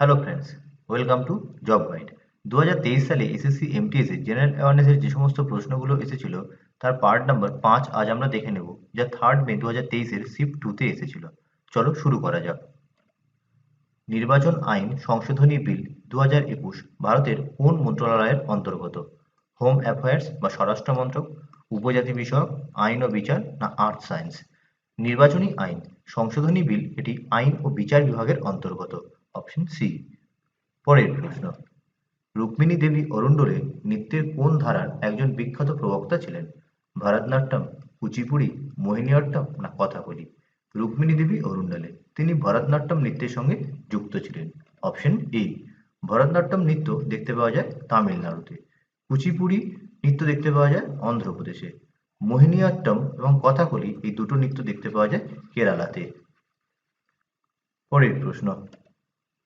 Hello friends welcome to Job Guide দু সালে SSC MTS এর জেনারেল অ্যাওয়ারনেসের যে সমস্ত প্রশ্নগুলো এসেছিল, তার পার্ট নাম্বার পাঁচ আজ আমরা দেখে নেব, যা থার্ড মে দু হাজার তেইশের শিফট টুতে এসেছিল। চলো শুরু করা যাক। নির্বাচন আইন সংশোধনী বিল দু হাজার একুশ, ভারতের কোন মন্ত্রণালয়ের অন্তর্গত? হোম অ্যাফেয়ার্স বা স্বরাষ্ট্র মন্ত্রক, উপজাতি বিষয়ক, আইন ও বিচার না আর্থ সায়েন্স নির্বাচনী আইন সংশোধনী বিল এটি আইন ও বিচার বিভাগের অন্তর্গত। Option C. পরের প্রশ্ন, রুক্মিণী দেবী অরুণ্ডলে নৃত্যের কোন ধারার একজন বিখ্যাত প্রবক্তা ছিলেন? ভরতনাট্যম, কুচিপুড়ি মোহিনীঅট্টম না কথাকলি? রুক্মিণী দেবী অরুণ্ডলে তিনি ভরতনাট্যম নৃত্যের সঙ্গে যুক্ত ছিলেন। অপশন এ, ভরতনাট্যম নৃত্য দেখতে পাওয়া যায় তামিলনাড়ুতে। কুচিপুড়ি নৃত্য দেখতে পাওয়া যায় অন্ধ্রপ্রদেশে। মোহিনীঅট্টম এবং কথাকলি এই দুটো নৃত্য দেখতে পাওয়া যায় কেরালাতে। পরের প্রশ্ন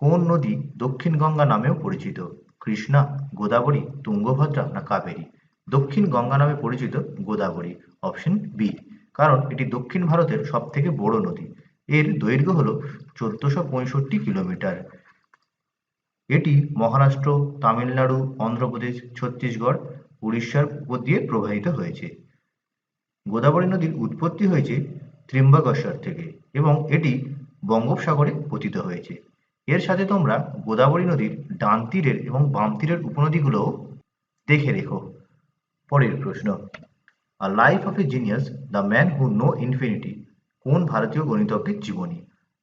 কোন নদী দক্ষিণ গঙ্গা নামেও পরিচিত? কৃষ্ণা, গোদাবরী, তুঙ্গভদ্রা না কাবেরী? দক্ষিণ গঙ্গা নামে পরিচিত গোদাবরী অপশন বি কারণ এটি দক্ষিণ ভারতের সব থেকে বড় নদী। এর দৈর্ঘ্য হল চোদ্দশো পঁয়ষট্টি কিলোমিটার। এটি মহারাষ্ট্র, তামিলনাড়ু, অন্ধ্রপ্রদেশ, ছত্তিশগড়, উড়িষ্যার উপর দিয়ে প্রবাহিত হয়েছে। গোদাবরী নদীর উৎপত্তি হয়েছে ত্রিম্বকেশ্বর থেকে এবং এটি বঙ্গোপসাগরে পতিত হয়েছে। এর সাথে তোমরা গোদাবরী নদীর ডান তীরের এবং বাম তীরের উপনদীগুলোও দেখে রেখো। পরের প্রশ্ন a life of a genius the man who know infinity কোন ভারতীয় গণিতজ্ঞের জীবনী?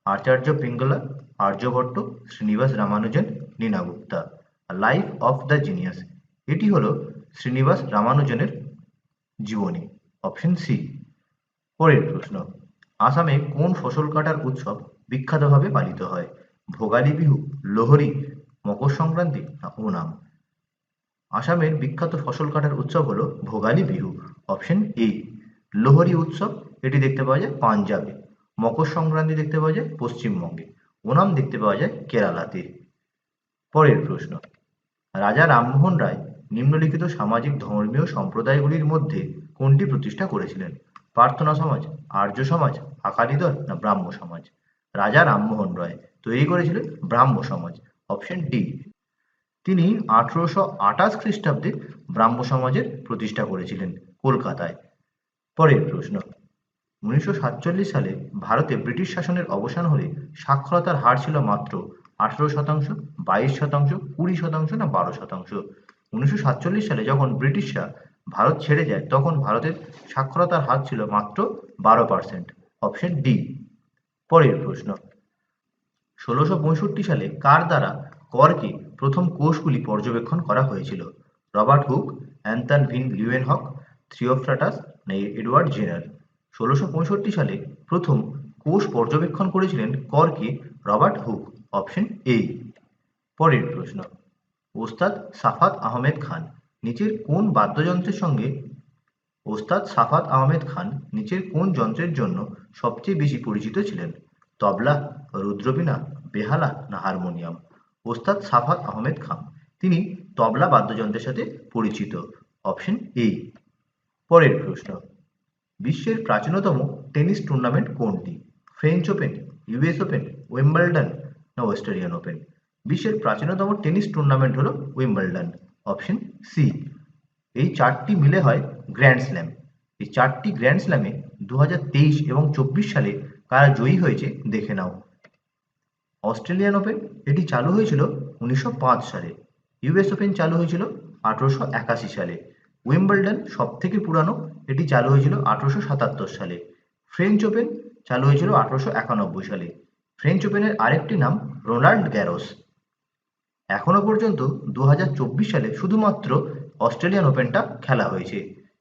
Acharya Pingala Aryabhata Srinivasa Ramanujan, Neena Gupta. Life of the genius এটি হলো শ্রীনিবাস রামানুজনের জীবনী। অপশন সি, পরের প্রশ্ন, আসামে কোন ফসল কাটার উৎসব বিখ্যাতভাবে পালিত হয়? ভোগালী বিহু, লোহরি, মকর সংক্রান্তি ওনাম আসামের বিখ্যাত ফসল কাটার উৎসব হলো ভোগালী বিহু অপশন এ লোহরি উৎসব, এটি দেখতে পাওয়া যায় পাঞ্জাবে। মকর সংক্রান্তি দেখতে পাওয়া যায় পশ্চিমবঙ্গে। ওনাম দেখতে পাওয়া যায় কেরালাতে। পরের প্রশ্ন। রাজা রামমোহন রায় নিম্নলিখিত সামাজিক, ধর্মীয় সম্প্রদায়গুলির মধ্যে কোনটি প্রতিষ্ঠা করেছিলেন? প্রার্থনা সমাজ, আর্য সমাজ, আকালি দল না ব্রাহ্ম সমাজ? রাজা রামমোহন রায়। তৈরি করেছিলেন ব্রাহ্ম সমাজ অপশন ডি তিনি আঠারোশো আঠাশ খ্রিস্টাব্দে ব্রাহ্ম সমাজের প্রতিষ্ঠা করেছিলেন কলকাতায়। পরের প্রশ্ন, উনিশশো সাতচল্লিশ সালে ভারতে ব্রিটিশ শাসনের অবসান হলে সাক্ষরতার হার ছিল মাত্র আঠেরো শতাংশ, বাইশ শতাংশ, কুড়ি শতাংশ না বারো শতাংশ? উনিশশো সাতচল্লিশ সালে যখন ব্রিটিশরা ভারত ছেড়ে যায়, তখন ভারতের সাক্ষরতার হার ছিল মাত্র বারো পার্সেন্ট অপশন ডি পরের প্রশ্ন ষোলোশো পঁয়ষট্টি সালে কার দ্বারা করকে প্রথম কোষগুলি পর্যবেক্ষণ করা হয়েছিল? রবার্ট হুক, অ্যান্থান ভিন লিউয়েনহক থ্রিওফ্রাটাস এডওয়ার্ড জেনার। ষোলোশো পঁয়ষট্টি সালে প্রথম কোষ পর্যবেক্ষণ করেছিলেন করকে রবার্ট হুক, অপশন এ। পরের প্রশ্ন, ওস্তাদ সাফাত আহমেদ খান নিচের কোন বাদ্যযন্ত্রের সঙ্গে, ওস্তাদ সাফাত আহমেদ খান নিচের কোন যন্ত্রের জন্য সবচেয়ে বেশি পরিচিত ছিলেন? তবলা, রুদ্রবীণা, বেহালা না হারমোনিয়াম। ওস্তাদ সাফাত আহমেদ খান। তিনি তবলা বাদ্যযন্ত্রের সাথে পরিচিত। Option A. পরের প্রশ্ন। বিশ্বের প্রাচীনতম টেনিস টুর্নামেন্ট কোনটি? French Open US Open, Wimbledon না অস্ট্রেলিয়ান ওপেন? বিশ্বের প্রাচীনতম টেনিস টুর্নামেন্ট হলো উইম্বলডন। Option C. এই চারটি মিলে হয় গ্র্যান্ড স্ল্যাম। এই চারটি গ্র্যান্ড স্ল্যামে দু হাজার তেইশ এবং চব্বিশ সালে কারা জয়ী হয়েছে, দেখে নাও। অস্ট্রেলিয়ান ওপেন, এটি চালু হয়েছিল উনিশশো পাঁচ সালে। ইউএস ওপেন চালু হয়েছিল আঠারোশো একাশি সালে। উইম্বলডন সব থেকে পুরানো, এটি চালু হয়েছিল আঠারোশো সাতাত্তর সালে। ফ্রেঞ্চ ওপেন চালু হয়েছিল আঠারোশো একানব্বই সালে। ফ্রেঞ্চ ওপেনের আরেকটি নাম রোনাল্ড গ্যারোস। এখনও পর্যন্ত দু হাজার চব্বিশ সালে শুধুমাত্র অস্ট্রেলিয়ান ওপেনটা খেলা হয়েছে।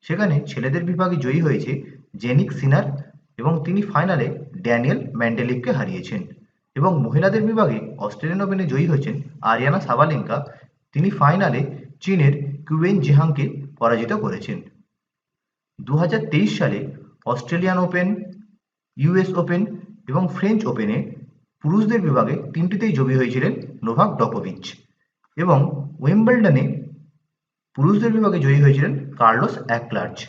সেখানে ছেলেদের বিভাগে জয়ী হয়েছে জেনিক সিনার এবং তিনি ফাইনালে ড্যানিয়েল ম্যান্ডেলিককে হারিয়েছেন। এবং মহিলাদের বিভাগে অস্ট্রেলিয়ান ওপেনে জয়ী হয়েছেন আরিয়ানা সাবালেঙ্কা। তিনি ফাইনালে চীনের কিউয়েন জিহাংকে পরাজিত করেছেন। দু হাজার তেইশ সালে অস্ট্রেলিয়ান ওপেন ইউএস ওপেন এবং ফ্রেঞ্চ ওপেনে পুরুষদের বিভাগে তিনটিতেই জয়ী হয়েছিলেন নোভাক ডকোভিচ এবং উইম্বলডনে পুরুষদের বিভাগে জয়ী হয়েছিলেন কার্লোস অ্যাক্লার্চ।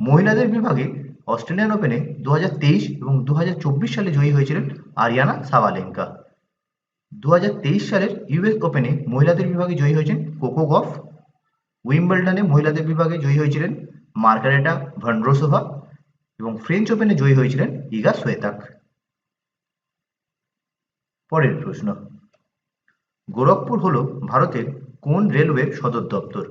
মহিলাদের বিভাগে অস্ট্রেলিয়ান ওপেনে দু হাজার তেইশ এবং দু হাজার চব্বিশ সালে জয়ী হয়েছিলেন আরিয়ানা সাবালেঙ্কা। দু সালের ইউএস ওপেনে মহিলাদের বিভাগে জয়ী হয়েছেন কোকো গফ। উইম্বলডনে মহিলাদের বিভাগে জয়ী হয়েছিলেন মার্গারেটা ভন্ড্রোসোভা এবং ফ্রেঞ্চ ওপেনে জয়ী হয়েছিলেন ইগা সোয়েতাক। পরের প্রশ্ন, গোরখপুর হল ভারতের কোন রেলওয়ের সদর দপ্তর?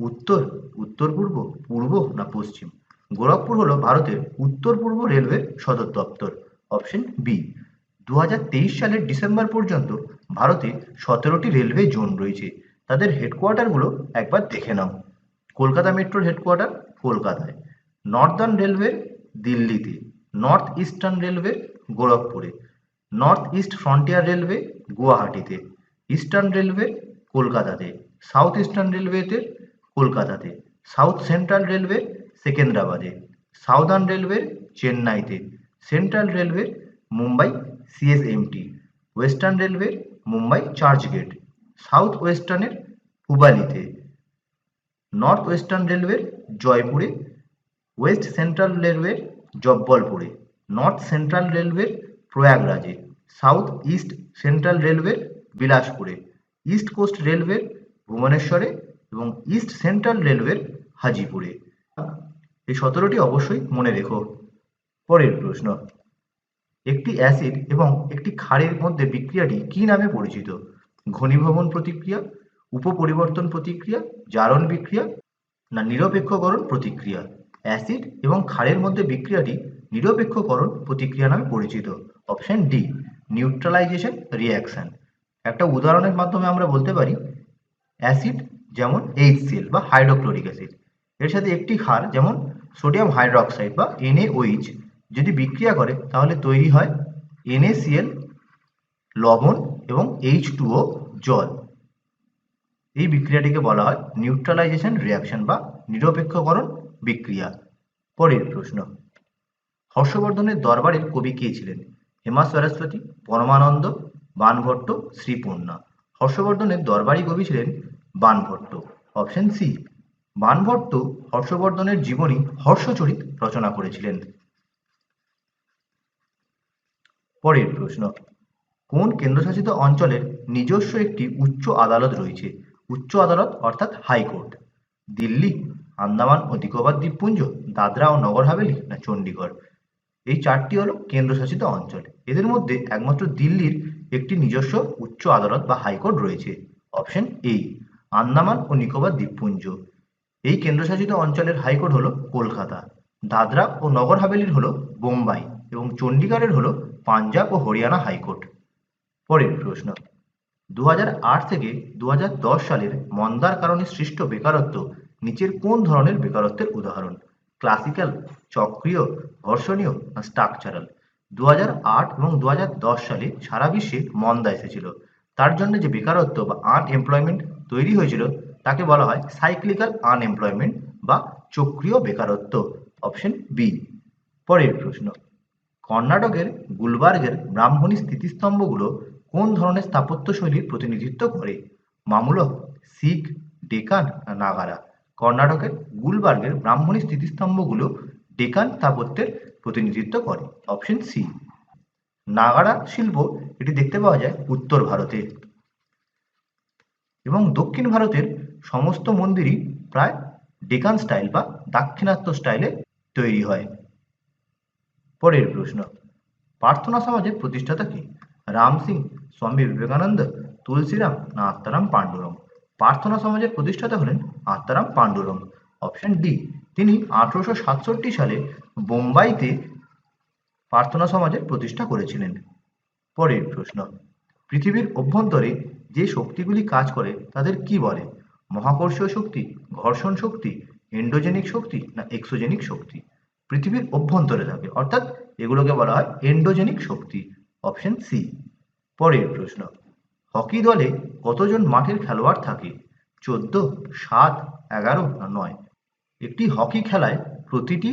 উত্তর উত্তর পূর্ব পূর্ব না পশ্চিম? গোরখপুর হল ভারতের উত্তর পূর্ব রেলওয়ের সদর দপ্তর অপশন বি দু হাজার তেইশ সালের ডিসেম্বর পর্যন্ত ভারতে সতেরোটি রেলওয়ে জোন রয়েছে। তাদের হেডকোয়ার্টারগুলো একবার দেখে নাও। কলকাতা মেট্রোর হেডকোয়ার্টার কলকাতায় নর্দার্ন রেলওয়ে দিল্লিতে নর্থ ইস্টার্ন রেলওয়ে গোরখপুরে নর্থ ইস্ট ফ্রন্টিয়ার রেলওয়ে গুয়াহাটিতে ইস্টার্ন রেলওয়ে কলকাতাতে সাউথ ইস্টার্ন রেলওয়েতে কলকাতাতে সাউথ সেন্ট্রাল রেলওয়ে সেকেন্দ্রাবাদে, সাউদার্ন রেলওয়ে চেন্নাইতে, Central Railway Mumbai CSMT, Western Railway Mumbai Churchgate, South ওয়েস্টার্নের হুবালিতে, নর্থ ওয়েস্টার্ন রেলওয়ে জয়পুরে, ওয়েস্ট সেন্ট্রাল রেলওয়ে জব্বলপুরে, নর্থ সেন্ট্রাল রেলওয়ে প্রয়াগরাজে, সাউথ ইস্ট সেন্ট্রাল রেলওয়ে বিলাসপুরে, ইস্ট কোস্ট রেলওয়ে ভুবনেশ্বরে এবং ইস্ট সেন্ট্রাল রেলওয়ে হাজিপুরে। এই সতেরোটি অবশ্যই মনে রেখো। পরের প্রশ্ন, একটি অ্যাসিড এবং একটি ক্ষারের মধ্যে বিক্রিয়াটি কি নামে পরিচিত? ঘনীভবন প্রতিক্রিয়া, উপপরিবর্তন প্রতিক্রিয়া, জারণ বিক্রিয়া না নিরপেক্ষকরণ প্রতিক্রিয়া? অ্যাসিড এবং ক্ষারের মধ্যে বিক্রিয়াটি নিরপেক্ষকরণ প্রতিক্রিয়া নামে পরিচিত। অপশন ডি, নিউট্রালাইজেশন রিয়াকশন একটা উদাহরণের মাধ্যমে আমরা বলতে পারি, অ্যাসিড যেমন এইচসিএল বা হাইড্রোক্লোরিক অ্যাসিড এর সাথে একটি ক্ষার যেমন সোডিয়াম হাইড্রোক্সাইড বা এনএওইচ যদি বিক্রিয়া করে, তাহলে তৈরি হয় এনএসিএল লবণ এবং এইচ টুও জল। এই বিক্রিয়াটিকে বলা হয় নিউট্রালাইজেশন রিয়াকশন বা নিরপেক্ষকরণ বিক্রিয়া। পরের প্রশ্ন, হর্ষবর্ধনের দরবারের কবি কে ছিলেন? হেমা সরস্বতী পরমানন্দ, বানভট্ট শ্রীপূর্ণা হর্ষবর্ধনের দরবারি কবি ছিলেন বানভট্ট। অপশন সি বানভট্ট হর্ষবর্ধনের জীবনী হর্ষচরিত রচনা করেছিলেন। পরের প্রশ্ন, কোন কেন্দ্রশাসিত অঞ্চলের নিজস্ব একটি উচ্চ আদালত রয়েছে? উচ্চ আদালত অর্থাৎ হাইকোর্ট। দিল্লি, আন্দামান ও নিকোবর দ্বীপপুঞ্জ, দাদরা ও নগর হাভেলি না চণ্ডীগড়? এই চারটি হলো কেন্দ্রশাসিত অঞ্চল। এদের মধ্যে একমাত্র দিল্লির একটি নিজস্ব উচ্চ আদালত বা হাইকোর্ট রয়েছে। অপশন এই আন্দামান ও নিকোবর দ্বীপপুঞ্জ। এই কেন্দ্রশাসিত অঞ্চলের হাইকোর্ট হলো কলকাতা, দাদরা ও নগর হাভেলির হলো বোম্বাই এবং চণ্ডীগড়ের হলো পাঞ্জাব ও হরিয়ানা হাইকোর্ট। পরের প্রশ্ন দু হাজার আট থেকে দু হাজার দশ সালের মন্দার কারণে সৃষ্ট বেকারত্ব নিচের কোন ধরনের বেকারত্বের উদাহরণ? ক্লাসিক্যাল, চক্রীয়, ঘর্ষণীয় না স্ট্রাকচারাল? দু হাজার আট এবং দু হাজার দশ সালে সারা বিশ্বে মন্দা এসেছিল। তার জন্য যে বেকারত্ব বা আনএমপ্লয়মেন্ট তৈরি হয়েছিল তাকে বলা হয় সাইক্লিক্যাল আনএমপ্লয়মেন্ট বা চক্রীয় বেকারত্ব অপশন বি পরের প্রশ্ন, কর্ণাটকের গুলবার্গের ব্রাহ্মণী স্থিতিস্তম্ভগুলো কোন ধরনের স্থাপত্য শৈলীর প্রতিনিধিত্ব করে? মামুলক শিখ, ডেকান নাগারা? কর্ণাটকের গুলবার্গের ব্রাহ্মণী স্থিতিস্তম্ভগুলো ডেকান স্থাপত্যের প্রতিনিধিত্ব করে অপশন সি নাগারা শিল্প এটি দেখতে পাওয়া যায় উত্তর ভারতে এবং দক্ষিণ ভারতের সমস্ত মন্দিরই প্রায় ডেকান স্টাইল বা দাক্ষিণাত্য স্টাইলে তৈরি হয়। পরের প্রশ্ন, প্রার্থনা সমাজের প্রতিষ্ঠাতা কি? রাম সিং, স্বামী বিবেকানন্দ, তুলসীরাম না আত্মারাম পাণ্ডুরং? প্রার্থনা সমাজের প্রতিষ্ঠাতা হলেন আত্মারাম পাণ্ডুরং। অপশন ডি তিনি আঠারোশো সাতষট্টি সালে বোম্বাইতে প্রার্থনা সমাজের প্রতিষ্ঠা করেছিলেন। পরের প্রশ্ন, পৃথিবীর অভ্যন্তরে যে শক্তিগুলি কাজ করে তাদের কি বলে? মহাকর্ষীয় শক্তি, ঘর্ষণ শক্তি এন্ডোজেনিক শক্তি না এক্সোজেনিক শক্তি পৃথিবীর অভ্যন্তরে থাকে। অর্থাৎ এগুলোকে বলা হয় এন্ডোজেনিক শক্তি অপশন সি পরের প্রশ্ন, হকি দলে কতজন মাঠের খেলোয়াড় থাকে? চোদ্দ, সাত, এগারো না নয়? একটি হকি খেলায় প্রতিটি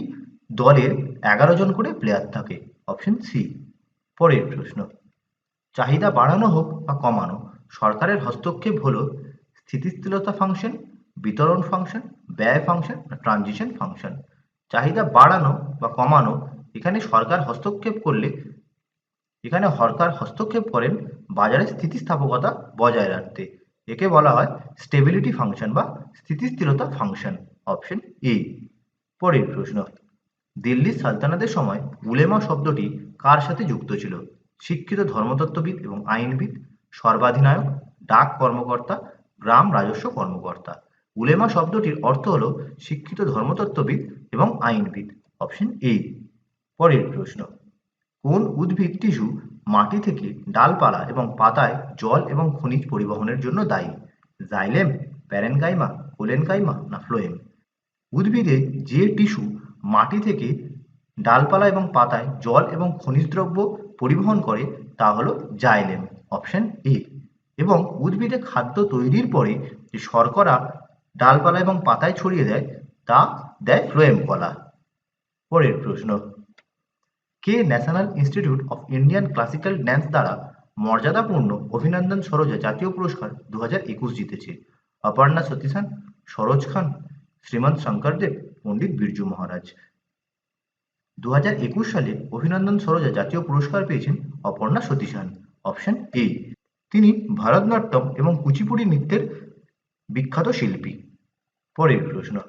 দলের এগারো জন করে প্লেয়ার থাকে অপশন সি পরের প্রশ্ন, চাহিদা বাড়ানো হোক বা কমানো, সরকারের হস্তক্ষেপ হলো স্থিতিশীলতা ফাংশন বিতরণ ফাংশন ব্যয় ফাংশন ট্রানজিশন ফাংশন চাহিদা বাড়ানো বা কমানো এখানে সরকার হস্তক্ষেপ করলে, এখানে সরকার হস্তক্ষেপ করেন বাজারে স্থিতিস্থাপকতা বজায় রাখতে। একে বলা হয় স্টেবিলিটি ফাংশন বা স্থিতিস্থিরতা ফাংশন অপশন এ পরের প্রশ্ন দিল্লি সালতানাতের সময় উলেমা শব্দটি কার সাথে যুক্ত ছিল? শিক্ষিত ধর্মতত্ত্ববিদ এবং আইনবিদ, সর্বাধিনায়ক, ডাক কর্মকর্তা গ্রাম রাজস্ব কর্মকর্তা। উলেমা শব্দটির অর্থ হল শিক্ষিত ধর্মতত্ত্ববিদ এবং আইনবিদ। Option A. পরের প্রশ্ন। কোন উদ্ভিদ টিস্যু মাটি থেকে ডালপালা এবং পাতায় জল এবং খনিজ পরিবহনের জন্য দায়ী? জাইলেম প্যারেনকাইমা কোলেনকাইমা না ফ্লোয়েম? উদ্ভিদে যে টিস্যু মাটি থেকে ডালপালা এবং পাতায় জল এবং খনিজ দ্রব্য পরিবহন করে তা হলো জাইলেম। Option A. এবং উদ্ভিদে খাদ্য তৈরির পরে যে শর্করা, ডালপালা এবং পাতায় ছড়িয়ে দেয়, তা দেয় ফ্লোয়েম কলা। পরের প্রশ্ন, কে National Institute of Indian Classical Dance দ্বারা মর্যাদাপূর্ণ অভিনন্দন সরোজা জাতীয় পুরস্কার দু হাজার একুশ জিতেছে? অপর্ণা সতীশান, সরোজ খান, শ্রীমন্ত শঙ্করদেব পণ্ডিত বিরজু মহারাজ। দু হাজার একুশ সালে অভিনন্দন সরোজা জাতীয় পুরস্কার পেয়েছেন অপর্ণা সতীশান। অপশন এ তিনি ভারতনাট্যম এবং কুচিপুড়ি নৃত্যের বিখ্যাত শিল্পী। পরের প্রশ্ন,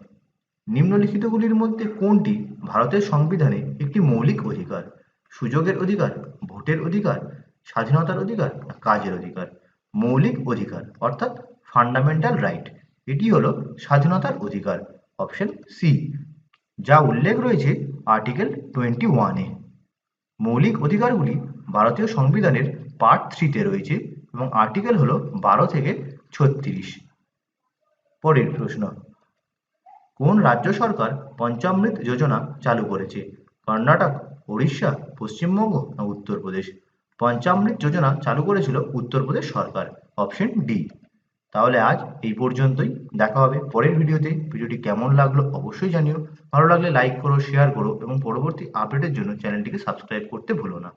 নিম্নলিখিতগুলির মধ্যে কোনটি ভারতের সংবিধানে একটি মৌলিক অধিকার? সুযোগের অধিকার, ভোটের অধিকার, স্বাধীনতার অধিকার না কাজের অধিকার? মৌলিক অধিকার, অর্থাৎ ফান্ডামেন্টাল রাইট এটি হলো স্বাধীনতার অধিকার। অপশন সি যা উল্লেখ রয়েছে আর্টিকেল টোয়েন্টি ওয়ানে মৌলিক অধিকারগুলি ভারতীয় সংবিধানের পার্ট থ্রিতে রয়েছে। এবং আর্টিকেল হলো বারো থেকে ছত্রিশ। পরের প্রশ্ন, কোন রাজ্য সরকার পঞ্চামৃত যোজনা চালু করেছে? কর্ণাটক, উড়িষ্যা, পশ্চিমবঙ্গ না উত্তরপ্রদেশ? পঞ্চামৃত যোজনা চালু করেছিল উত্তরপ্রদেশ সরকার অপশন ডি তাহলে আজ এই পর্যন্তই, দেখা হবে পরের ভিডিওতে। ভিডিওটি কেমন লাগল অবশ্যই জানিও। ভালো লাগলে লাইক করো শেয়ার করো এবং পরবর্তী আপডেটের জন্য চ্যানেলটিকে সাবস্ক্রাইব করতে ভুলো না।